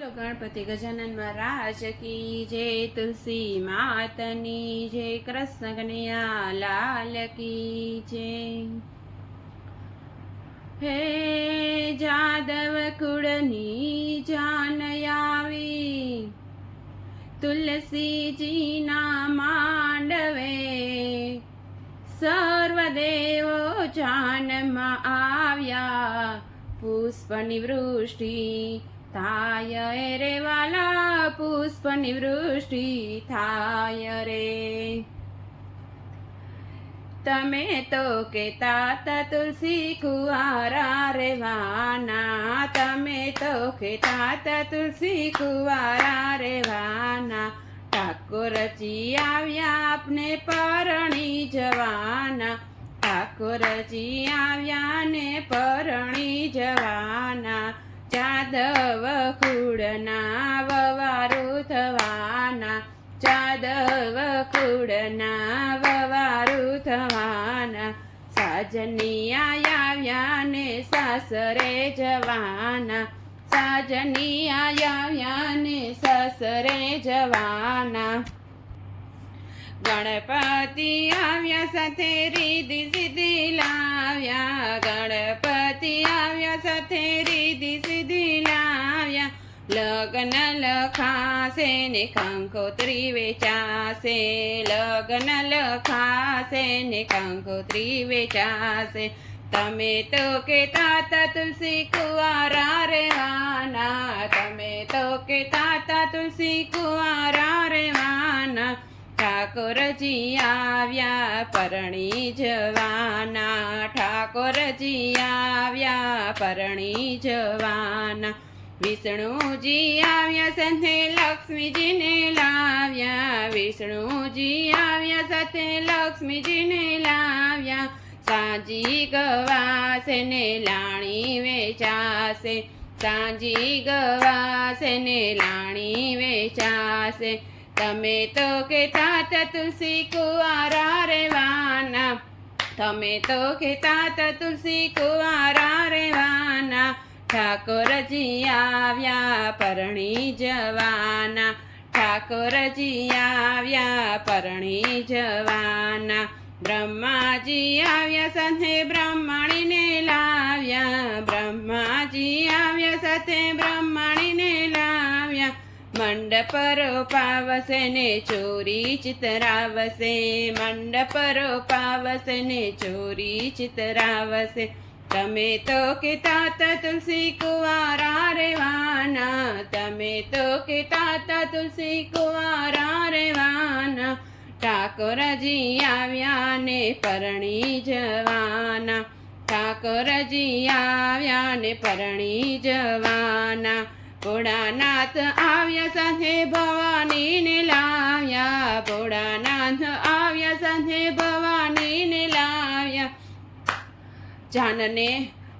બોલો ગણપતિ ગજાનન મહારાજ કી જય તુલસી માતની જય કૃષ્ણ કનૈયા લાલ કી જય હે જાદવ કુળની જાન આવી, તુલસીજીના માંડવે, સર્વદેવો જાનમાં આવ્યા, પુષ્પની વૃષ્ટિ થાય રે વાલા પુષ્પની વૃષ્ટિ થાય રે તમે તો કેતા તા તુલસી કુવારા રેવાના તમે તો કેતા તા તુલસી કુવારા રેવાના ઠાકોરજી આવ્યા આપને પરણી જવાના ઠાકોરજી આવ્યા ને પરણી જવાના જાદવ કુળના વવારું થવાના જાદવ કુળના વવારું થવાના સાજનિયા આવ્યા ને સાસરે જવાના સાજનિયા આવ્યા ને સાસરે જવાના ગણપતિ આવ્યા સાથે રીધિ સિદ્ધિ લગ્ન લખાશે ને કંકોત્રી વેચાશે. લગ્ન લખાશે ને કંકોત્રી વેચાશે. તમે તો કેતા તા તુલસી કુવારા રહેવાના. તમે તો કેતા તા તુલસી કુવારા રહેવાના. ઠાકોરજી આવ્યા પરણી જવાના. ઠાકોરજી આવ્યા પરણી જવાના. વિષ્ણુજી આવ્યા સાથે, લક્ષ્મીજીને લાવ્યા. વિષ્ણુજી આવ્યા સાથે, લક્ષ્મીજીને લાવ્યા. સાંજી ગવાસે ને લાણી વેચાશે. સાંજી ગવાસે ને લાણી વેચાશે. તમે તો કેતા તા તુલસી કુવારા રેવાના તમે તો કેતા તા તુલસી કુવારા રેવાના ઠાકોરજી આવ્યા પરણી જવાના. ઠાકોરજી આવ્યા પરણી જવાના. બ્રહ્માજી આવ્યા સાથે બ્રહ્માણીને લાવ્યા. બ્રહ્માજી આવ્યા સાથે બ્રહ્માણીને લાવ્યા. મંડપ રોપાવશે ને ચોરી ચિતરાવશે. મંડપ રોપાવશે ને ચોરી ચિતરાવશે. તમે તો કેતા તા તુલસી કુવારા રેવાના તમે તો કેતા તા તુલસી કુવારા રેવાના ઠાકોરજી આવ્યા ને પરણી જવાના. ઠાકોરજી આવ્યા ને પરણી જવાના. ભોળાનાથ આવ્યા સાથે ભવાનીને લાવ્યા. ભોળાનાથ આવ્યા સાથે ભવાનીને લાવ્યા. જાનને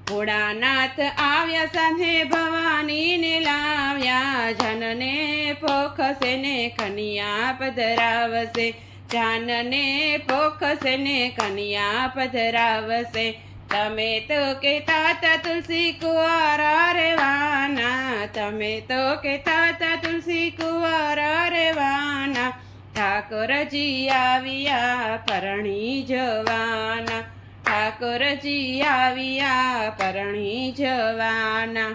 ભોળાનાથ આવ્યા સાથે ભવાનીને લાવ્યા. જાનને પોખસે ને કનિયા પધરાવશે જાનને પોખસે ને કનિયા પધરાવશે તમે તો કહેતા તા તુલસી કુવારા રેવાના તમે તો કહેતા તા તુલસી કુવારા રેવાના ઠાકોરજી આવ્યા પરણી જવાના. ઠાકોરજી આવ્યા પરણી જવાના.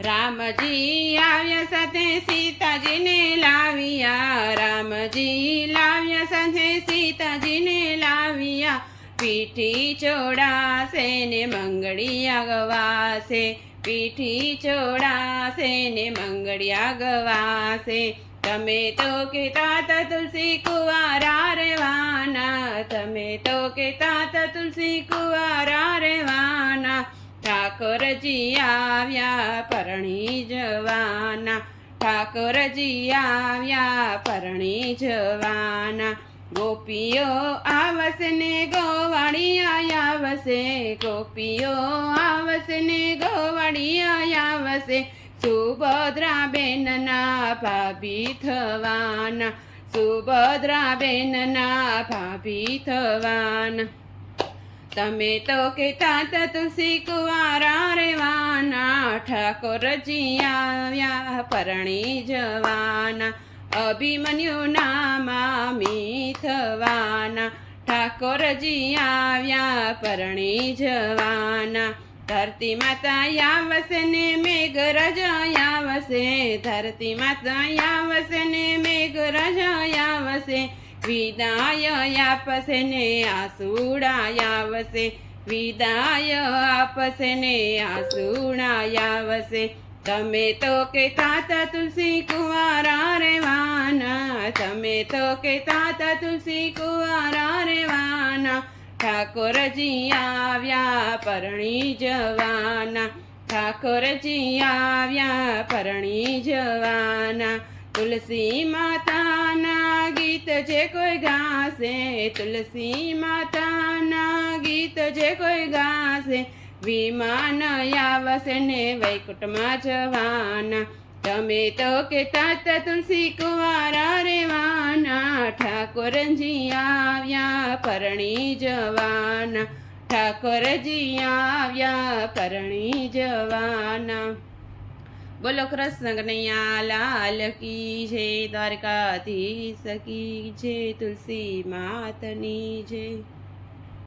રામજી આવ્યા સાથે સીતાજીને લાવ્યા. રામજી લાવ્યા સાથે સીતાજીને લાવ્યા. પીઠી ચોડાશે ને મંગળિયા ગવાશે પીઠી ચોડાશે ને મંગળિયા ગવાશે તમે તો કેતા તા તુલસી કુવારા રેવાના તમે તો કેતા તા તુલસી કુવારા રેવાના ઠાકોરજી આવ્યા પરણી જવાના. ઠાકોરજી આવ્યા પરણી જવાના. ગોપીઓ આવશે ને ગોવાળિયા આવશે. ગોપીઓ આવશે ને ગોવાળિયા આવશે. સુભદ્રા બેનના ભાભી થવાના. સુભદ્રા બેનના ભાભી થવાના. તમે તો કહેતા હતા તુલસી રેવાના રેવાના ઠાકોરજી આવ્યા પરણી જવાના. અભિમન્યુના મામી થવાના. ઠાકોરજી આવ્યા પરણી જવાના. ધરતી માતા આવશે ને મેઘરજ આવશે. ધરતી માતા આવશે ને મેઘરજ આવશે. વિદાય આપશે ને આસુડા આવશે. વિદાય આપશે ને આસુડા આવશે. તમે તો કહેતા હતા તુલસી કુંવારા રેવાના તમે તો કહેતા હતા તુલસી કુંવારા ઠાકોરજી આવ્યા પરણી જવાના. ઠાકોરજી આવ્યા પરણી જવાના. તુલસી માતાના ગીત જે કોઈ ગાશે, તુલસી માતાના ગીત જે કોઈ ગાશે, વિમાન આવશે ને વૈકુંઠમાં જવાના. તમે તો કહેતા હતા તુલસી કુવારા રેવાના ઠાકોરજી આવ્યા પરણી જવાના, ઠાકોરજી આવ્યા પરણી જવાના. બોલો કૃષ્ણ કનૈયા લાલ કી છે દ્વારકાધીશ કી છે તુલસી માતની જય.